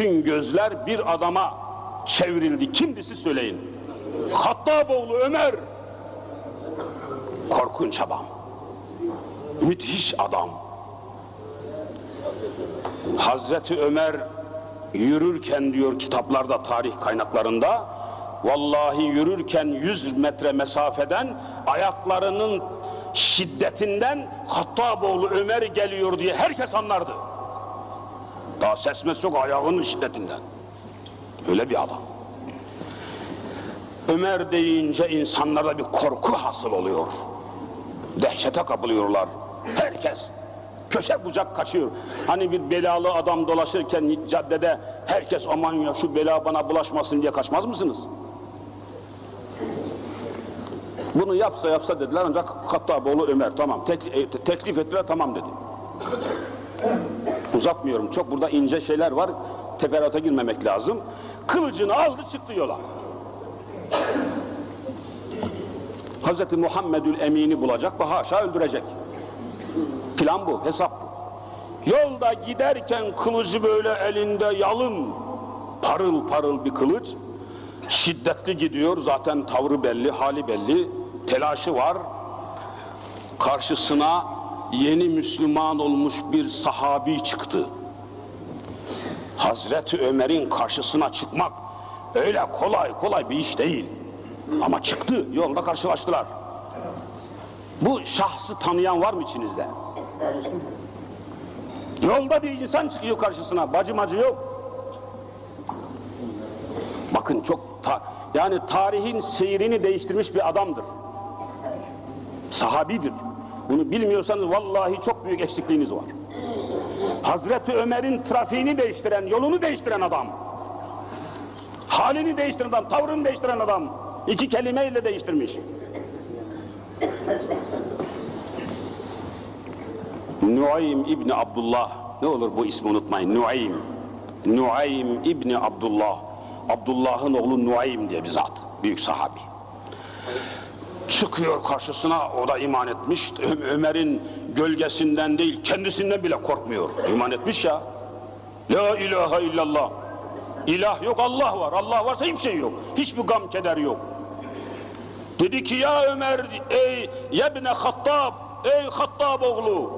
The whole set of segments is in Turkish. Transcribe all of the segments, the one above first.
Bütün gözler bir adama çevrildi. Kimdi siz söyleyin. Hattaboğlu Ömer. Korkunç adam. Müthiş adam. Hazreti Ömer yürürken diyor kitaplarda, tarih kaynaklarında vallahi yürürken 100 metre mesafeden ayaklarının şiddetinden Hattaboğlu Ömer geliyor diye herkes anlardı. Daha ses mes yok ayağının şiddetinden. Öyle bir adam. Ömer deyince insanlarda bir korku hasıl oluyor. Dehşete kapılıyorlar. Herkes köşe bucak kaçıyor. Hani bir belalı adam dolaşırken caddede herkes aman ya şu bela bana bulaşmasın diye kaçmaz mısınız? Bunu yapsa yapsa dediler ancak Hattaboğlu Ömer tamam Tek- e, teklif ettiler tamam dedi. Uzatmıyorum çok burada ince şeyler var teferruata girmemek lazım. Kılıcını aldı çıktı yola. Hz. Muhammedül Emin'i bulacak ve haşa öldürecek. Plan bu, hesap bu. Yolda giderken kılıcı böyle elinde yalın, parıl parıl bir kılıç. Şiddetli gidiyor, zaten tavrı belli, hali belli, telaşı var. Karşısına yeni Müslüman olmuş bir sahabi çıktı. Hazreti Ömer'in karşısına çıkmak öyle kolay kolay bir iş değil. Ama çıktı, yolda karşılaştılar. Bu şahsı tanıyan var mı içinizde? Yolda bir insan çıkıyor karşısına, bacı macı yok. Bakın çok, ta- yani tarihin seyrini değiştirmiş bir adamdır. Sahabidir. Bunu bilmiyorsanız vallahi çok büyük eksikliğiniz var. Hazreti Ömer'in trafiğini değiştiren, yolunu değiştiren adam. Halini değiştiren adam, tavrını değiştiren adam. İki kelimeyle değiştirmiş. Nuaym İbni Abdullah. Ne olur bu ismi unutmayın. Nuaym. Nuaym İbni Abdullah. Abdullah'ın oğlu Nuaym diye bir zat. Büyük sahabi. Çıkıyor karşısına, o da iman etmiş. Ömer'in gölgesinden değil, kendisinden bile korkmuyor. İman etmiş ya. La ilahe illallah. İlah yok, Allah var. Allah varsa hiçbir şey yok. Hiçbir gam, keder yok. Dedi ki ya Ömer, ey yebne Hattab, ey Hattab oğlu.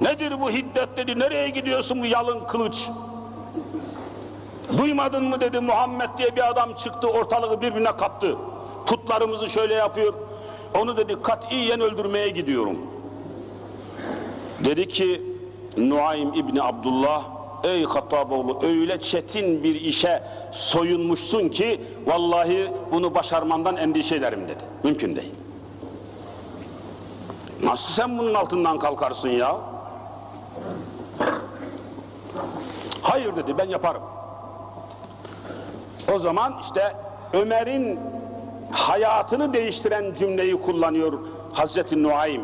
Nedir bu hiddet dedi, nereye gidiyorsun bu yalın kılıç? Duymadın mı dedi Muhammed diye bir adam çıktı ortalığı birbirine kattı. Putlarımızı şöyle yapıyor. Onu dedi katiyen öldürmeye gidiyorum. Dedi ki Nuaym İbni Abdullah ey Hattaboğlu öyle çetin bir işe soyunmuşsun ki vallahi bunu başarmandan endişe ederim dedi. Mümkün değil. Nasıl sen bunun altından kalkarsın ya? Hayır dedi ben yaparım. O zaman işte Ömer'in hayatını değiştiren cümleyi kullanıyor Hazreti Nuaym.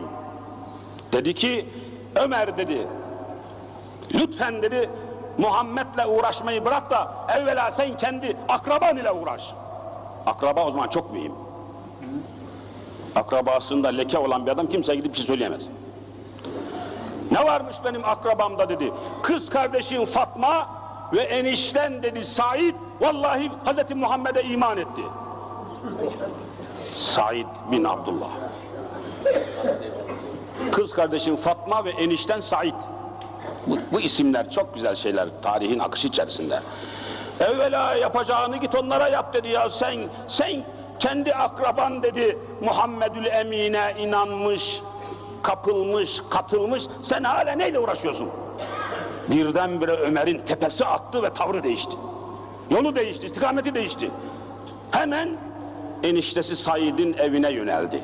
Dedi ki Ömer dedi lütfen dedi Muhammed'le uğraşmayı bırak da evvela sen kendi akraban ile uğraş. Akraba o zaman çok mühim. Akrabasında leke olan bir adam kimse gidip bir şey söyleyemez. Ne varmış benim akrabamda dedi. Kız kardeşim Fatma ve enişten dedi Said vallahi Hazreti Muhammed'e iman etti. Said bin Abdullah. Kız kardeşim Fatma ve enişten Said. Bu, bu isimler çok güzel şeyler tarihin akışı içerisinde. Evvela yapacağını git onlara yap dedi ya sen sen kendi akraban dedi Muhammedül Emine inanmış, kapılmış, katılmış sen hala neyle uğraşıyorsun? Birdenbire Ömer'in tepesi attı ve tavrı değişti. Yolu değişti, istikameti değişti. Hemen eniştesi Said'in evine yöneldi.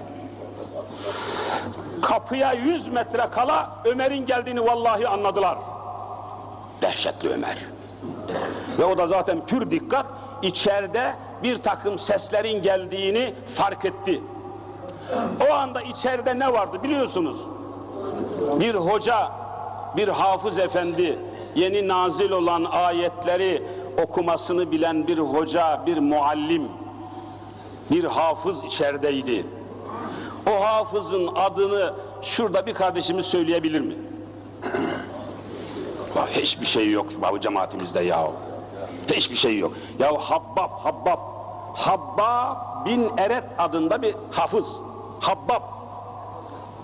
Kapıya 100 metre kala Ömer'in geldiğini vallahi anladılar. Dehşetli Ömer. Ve o da zaten pür dikkat içeride bir takım seslerin geldiğini fark etti. O anda içeride ne vardı biliyorsunuz? Bir hoca, bir hafız efendi, yeni nazil olan ayetleri okumasını bilen bir hoca, bir muallim, bir hafız içerideydi. O hafızın adını şurada bir kardeşimiz söyleyebilir mi? Hiçbir şey yok bu cemaatimizde ya. Hiçbir şey yok. Ya Habbab, Habbab, Habbab bin Eret adında bir hafız. Habbab.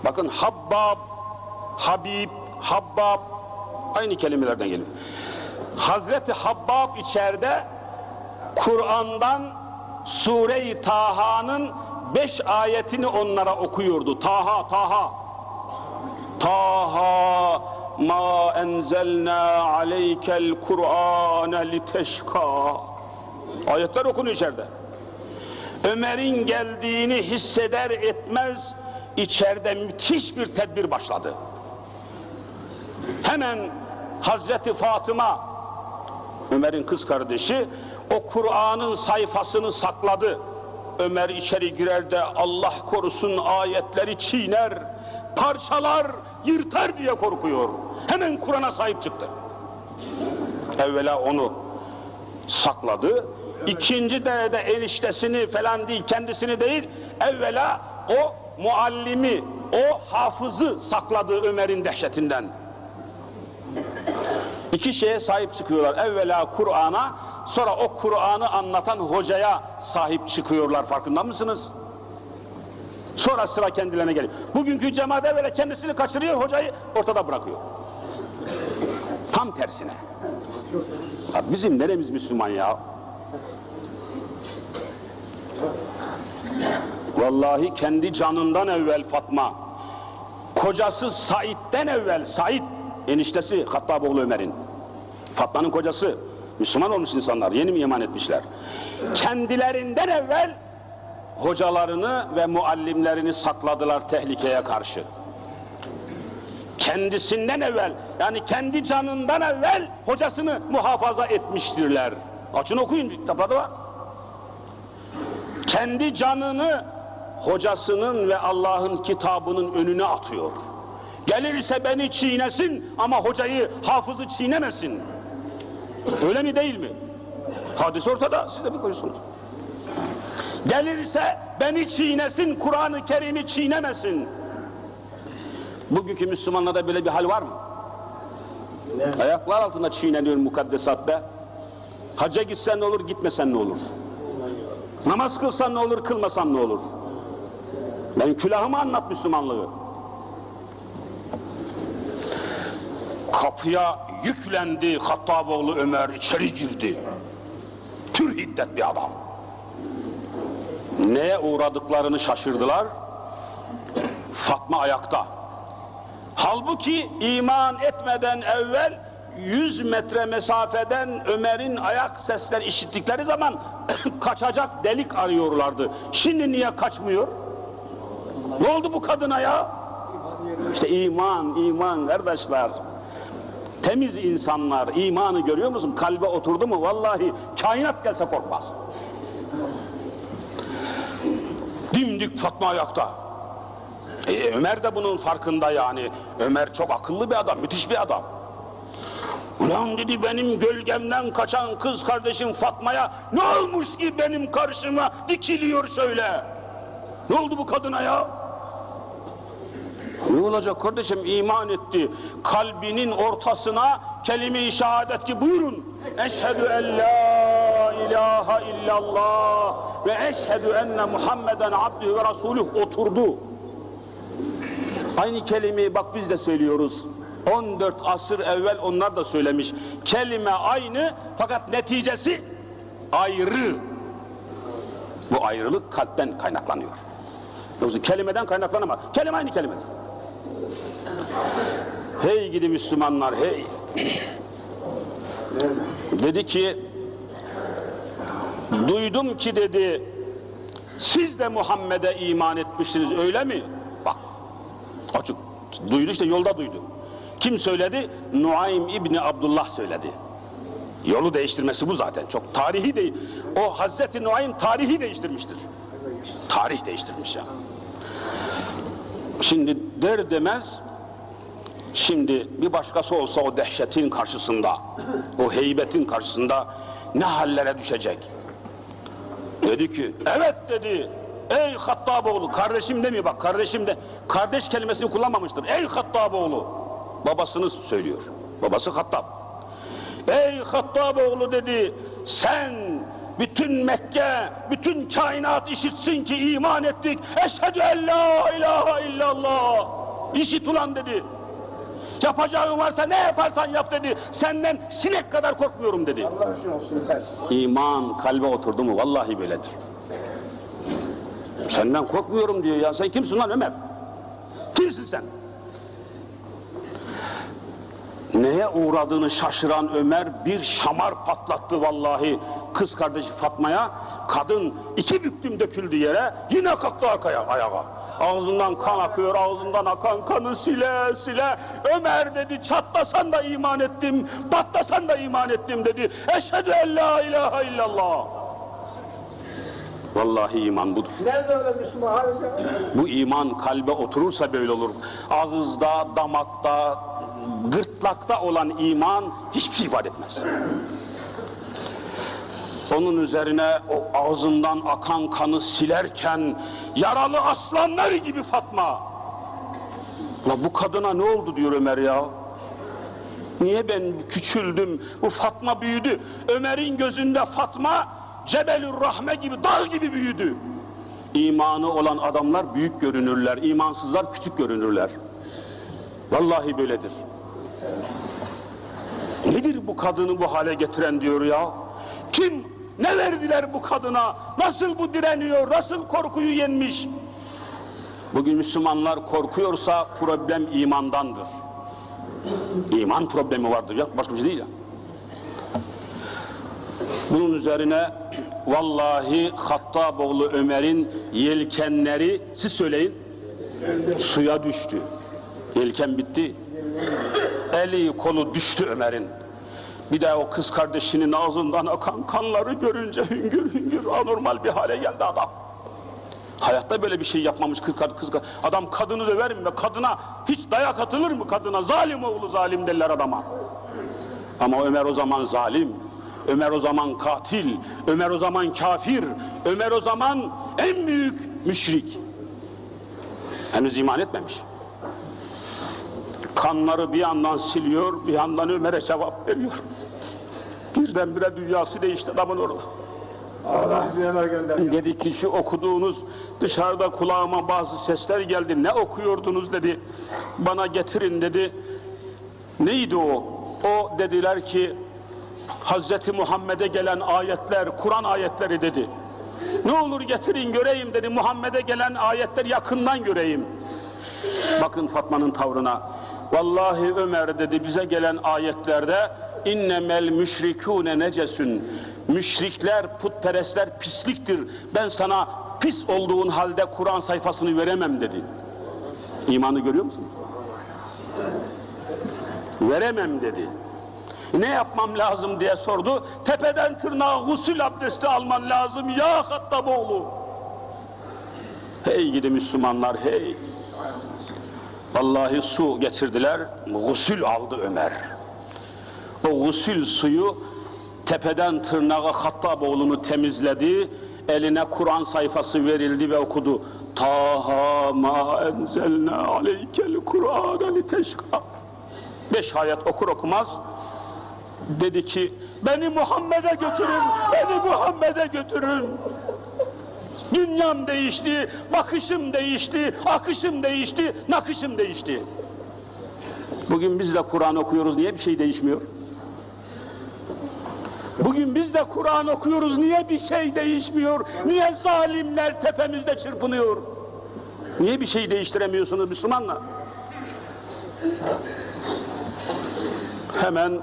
Bakın Habbab, Habib, Habbab aynı kelimelerden geliyor. Hazreti Habbab içeride Kur'an'dan Sure-i Taha'nın beş ayetini onlara okuyordu. Taha, Taha. Taha ma enzelna aleykel Kur'ane liteşka. Ayetler okunuyor içeride. Ömer'in geldiğini hisseder etmez içeride müthiş bir tedbir başladı. Hemen Hazreti Fatıma Ömer'in kız kardeşi o Kur'an'ın sayfasını sakladı. Ömer içeri girer de Allah korusun ayetleri çiğner, parçalar, yırtar diye korkuyor. Hemen Kur'an'a sahip çıktı. Evvela onu sakladı. İkinci de, de eniştesini falan değil, kendisini değil, evvela o muallimi, o hafızı sakladı Ömer'in dehşetinden. İki şeye sahip çıkıyorlar. Evvela Kur'an'a, sonra o Kur'an'ı anlatan hocaya sahip çıkıyorlar. Farkında mısınız? Sonra sıra kendilerine geliyor. Bugünkü cemaat evvela kendisini kaçırıyor, hocayı ortada bırakıyor. Tam tersine. Ya bizim neremiz Müslüman ya? Vallahi kendi canından evvel Fatma, kocası Said'den evvel, Said eniştesi Hattaboğlu Ömer'in, Fatma'nın kocası, Müslüman olmuş insanlar, yeni mi iman etmişler? Kendilerinden evvel hocalarını ve muallimlerini sakladılar tehlikeye karşı. Kendisinden evvel, yani kendi canından evvel hocasını muhafaza etmiştirler. Açın okuyun, kitaplarda var. Kendi canını hocasının ve Allah'ın kitabının önüne atıyor. Gelirse beni çiğnesin ama hocayı, hafızı çiğnemesin. Öyle mi değil mi? Hadis ortada, siz de bir koyuyorsunuz. Gelirse beni çiğnesin, Kur'an-ı Kerim'i çiğnemesin. Bugünkü Müslümanlarda böyle bir hal var mı? Ayaklar altında çiğneniyor mukaddesat be. Hacca gitsen ne olur, gitmesen ne olur? Namaz kılsan ne olur, kılmasan ne olur? Ben külahımı anlat Müslümanlığı. Kapıya yüklendi Hattaboğlu Ömer içeri girdi. Tür hiddet bir adam. Neye uğradıklarını şaşırdılar. Fatma ayakta. Halbuki iman etmeden evvel 100 metre mesafeden Ömer'in ayak sesleri işittikleri zaman kaçacak delik arıyorlardı. Şimdi niye kaçmıyor? Ne oldu bu kadına ya? İşte iman, iman kardeşler. Temiz insanlar, imanı görüyor musun? Kalbe oturdu mu? Vallahi kainat gelse korkmaz. Dimdik Fatma ayakta. E, Ömer de bunun farkında yani. Ömer çok akıllı bir adam, müthiş bir adam. Ulan dedi benim gölgemden kaçan kız kardeşim Fatma'ya ne olmuş ki benim karşıma dikiliyor şöyle. Ne oldu bu kadına ya? Ne olacak kardeşim iman etti. Kalbinin ortasına kelime-i şehadet ki buyurun. Eşhedü en la ilahe illallah ve eşhedü enne Muhammeden abdühü ve rasuluh oturdu. Aynı kelimeyi bak biz de söylüyoruz. 14 asır evvel onlar da söylemiş. Kelime aynı fakat neticesi ayrı. Bu ayrılık kalpten kaynaklanıyor. Yoksa kelimeden kaynaklanamaz. Kelime aynı kelimedir. Hey gidi Müslümanlar hey. dedi ki duydum ki dedi siz de Muhammed'e iman etmişsiniz öyle mi? Bak açık duydu işte yolda duydu. Kim söyledi? Nuaym İbni Abdullah söyledi. Yolu değiştirmesi bu zaten. Çok tarihi değil. O Hazreti Nuaym tarihi değiştirmiştir. Tarih değiştirmiş ya. Şimdi der demez Şimdi bir başkası olsa o dehşetin karşısında, o heybetin karşısında ne hallere düşecek? Dedi ki, evet dedi, ey Hattaboğlu, kardeşim demiyor bak, kardeşim de, kardeş kelimesini kullanmamıştır. Ey Hattaboğlu, babasını söylüyor. Babası Hattab. Ey Hattab oğlu dedi, sen bütün Mekke, bütün kainat işitsin ki iman ettik. Eşhedü en la ilahe illallah. İşit ulan dedi. Yapacağın varsa ne yaparsan yap dedi. Senden sinek kadar korkmuyorum dedi. İman kalbe oturdu mu vallahi böyledir. Senden korkmuyorum diyor ya. Sen kimsin lan Ömer? Kimsin sen? Neye uğradığını şaşıran Ömer bir şamar patlattı vallahi kız kardeşi Fatma'ya. Kadın iki büktüm döküldü yere yine kalktı arkaya ayağa. Ağzından kan akıyor, ağzından akan kanı sile sile. Ömer dedi çatlasan da iman ettim, patlasan da iman ettim dedi. Eşhedü en la ilahe illallah. Vallahi iman budur. Nerede öyle Müslüman? Bu iman kalbe oturursa böyle olur. Ağızda, damakta, gırtlakta olan iman hiçbir şey ifade etmez. Onun üzerine o ağzından akan kanı silerken yaralı aslanlar gibi Fatma. La bu kadına ne oldu diyor Ömer ya. Niye ben küçüldüm? Bu Fatma büyüdü. Ömer'in gözünde Fatma Cebelür Rahme gibi dağ gibi büyüdü. İmanı olan adamlar büyük görünürler, imansızlar küçük görünürler. Vallahi böyledir. Nedir bu kadını bu hale getiren diyor ya? Kim, ne verdiler bu kadına? Nasıl bu direniyor, nasıl korkuyu yenmiş? Bugün Müslümanlar korkuyorsa problem imandandır. İman problemi vardır, yok başka bir şey değil ya. Bunun üzerine vallahi Hattaboğlu Ömer'in yelkenleri, siz söyleyin, suya düştü. Yelken bitti. Eli kolu düştü Ömer'in. Bir de o kız kardeşinin ağzından akan kanları görünce hüngür hüngür anormal bir hale geldi adam. Hayatta böyle bir şey yapmamış kız, kız, kız adam kadını döver mi? Kadına hiç dayak atılır mı kadına? Zalim oğlu zalim derler adama. Ama Ömer o zaman zalim, Ömer o zaman katil, Ömer o zaman kafir, Ömer o zaman en büyük müşrik. Henüz iman etmemiş. Kanları bir yandan siliyor, bir yandan Ömer'e cevap veriyor. Birdenbire dünyası değişti adamın orada. Allah Ömer gönder. Dedi ki şu okuduğunuz dışarıda kulağıma bazı sesler geldi. Ne okuyordunuz dedi. Bana getirin dedi. Neydi o? O dediler ki Hazreti Muhammed'e gelen ayetler, Kur'an ayetleri dedi. Ne olur getirin göreyim dedi. Muhammed'e gelen ayetler yakından göreyim. Bakın Fatma'nın tavrına. Vallahi Ömer dedi bize gelen ayetlerde innemel müşrikûne necesun. Müşrikler, putperestler pisliktir. Ben sana pis olduğun halde Kur'an sayfasını veremem dedi. İmanı görüyor musun? Veremem dedi. Ne yapmam lazım diye sordu. Tepeden tırnağa gusül abdesti alman lazım ya Hattaboğlu. Hey gidi Müslümanlar hey. Vallahi su getirdiler, gusül aldı Ömer. O gusül suyu tepeden tırnağa Hattaboğlu'nu temizledi, eline Kur'an sayfası verildi ve okudu. Taha ma enzelne aleykel Kur'an teşka. Beş ayet okur okumaz dedi ki beni Muhammed'e götürün, beni Muhammed'e götürün. Dünyam değişti, bakışım değişti, akışım değişti, nakışım değişti. Bugün biz de Kur'an okuyoruz, niye bir şey değişmiyor? Bugün biz de Kur'an okuyoruz, niye bir şey değişmiyor? Niye zalimler tepemizde çırpınıyor? Niye bir şey değiştiremiyorsunuz Müslümanlar? Hemen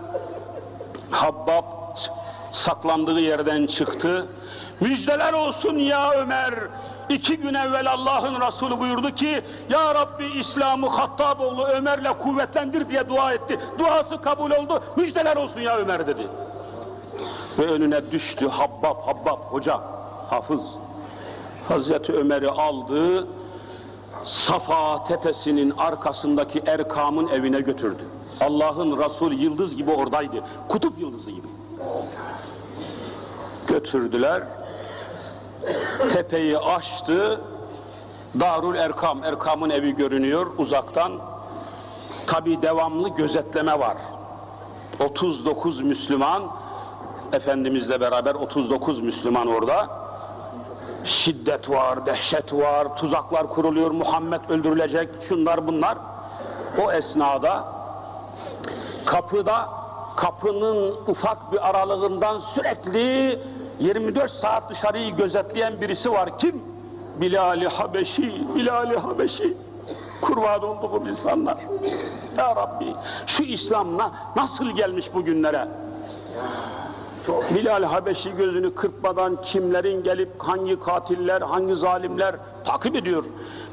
Habbab saklandığı yerden çıktı. Müjdeler olsun ya Ömer. İki gün evvel Allah'ın Resulü buyurdu ki Ya Rabbi İslam'ı Hattaboğlu Ömer'le kuvvetlendir diye dua etti. Duası kabul oldu. Müjdeler olsun ya Ömer dedi. Ve önüne düştü Habbab, Habbab hoca, hafız. Hazreti Ömer'i aldı, Safa tepesinin arkasındaki Erkam'ın evine götürdü. Allah'ın Resulü yıldız gibi oradaydı. Kutup yıldızı gibi. Götürdüler. Tepeyi açtı. Darul Erkam, Erkam'ın evi görünüyor uzaktan. Tabi devamlı gözetleme var. 39 Müslüman Efendimizle beraber 39 Müslüman orada şiddet var, dehşet var, tuzaklar kuruluyor, Muhammed öldürülecek, şunlar bunlar. O esnada kapıda kapının ufak bir aralığından sürekli 24 saat dışarıyı gözetleyen birisi var. Kim? Bilal-i Habeşi, Bilal-i Habeşi. Kurban olduğum insanlar. Ya Rabbi şu İslam'la nasıl gelmiş bugünlere? Bilal Habeşi gözünü kırpmadan kimlerin gelip hangi katiller, hangi zalimler takip ediyor.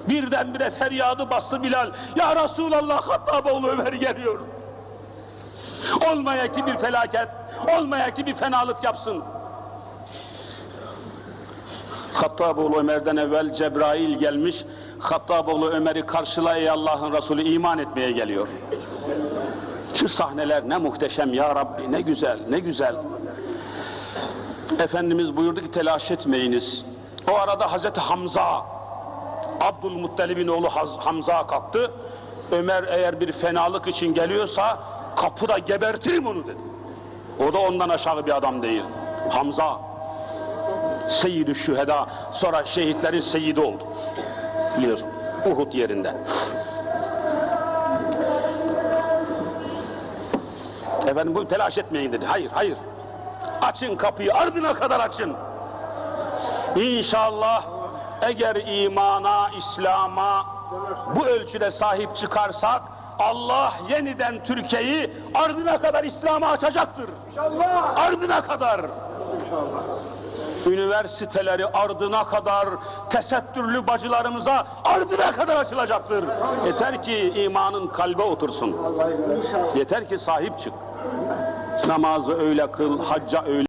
Birdenbire feryadı bastı Bilal. Ya Resulallah Hattaboğlu Ömer geliyor. Olmaya ki bir felaket, olmaya ki bir fenalık yapsın. Hattaboğlu Ömer'den evvel Cebrail gelmiş. Hattaboğlu Ömer'i karşıla Allah'ın Resulü iman etmeye geliyor. Şu sahneler ne muhteşem ya Rabbi, ne güzel, ne güzel. Efendimiz buyurdu ki telaş etmeyiniz. O arada Hazreti Hamza, Abdülmuttalib'in oğlu Hamza kalktı. Ömer eğer bir fenalık için geliyorsa kapıda gebertirim onu dedi. O da ondan aşağı bir adam değil. Hamza, Seyyid-i Şüheda, sonra şehitlerin seyidi oldu. Biliyorsun, Uhud yerinde. Efendim bu telaş etmeyin dedi. Hayır, hayır. Açın kapıyı, ardına kadar açın. İnşallah eğer imana, İslam'a bu ölçüde sahip çıkarsak Allah yeniden Türkiye'yi ardına kadar İslam'a açacaktır. İnşallah. Ardına kadar. İnşallah. Üniversiteleri ardına kadar tesettürlü bacılarımıza ardına kadar açılacaktır. Yeter ki imanın kalbe otursun. Yeter ki sahip çık. Namazı öyle kıl, hacca öyle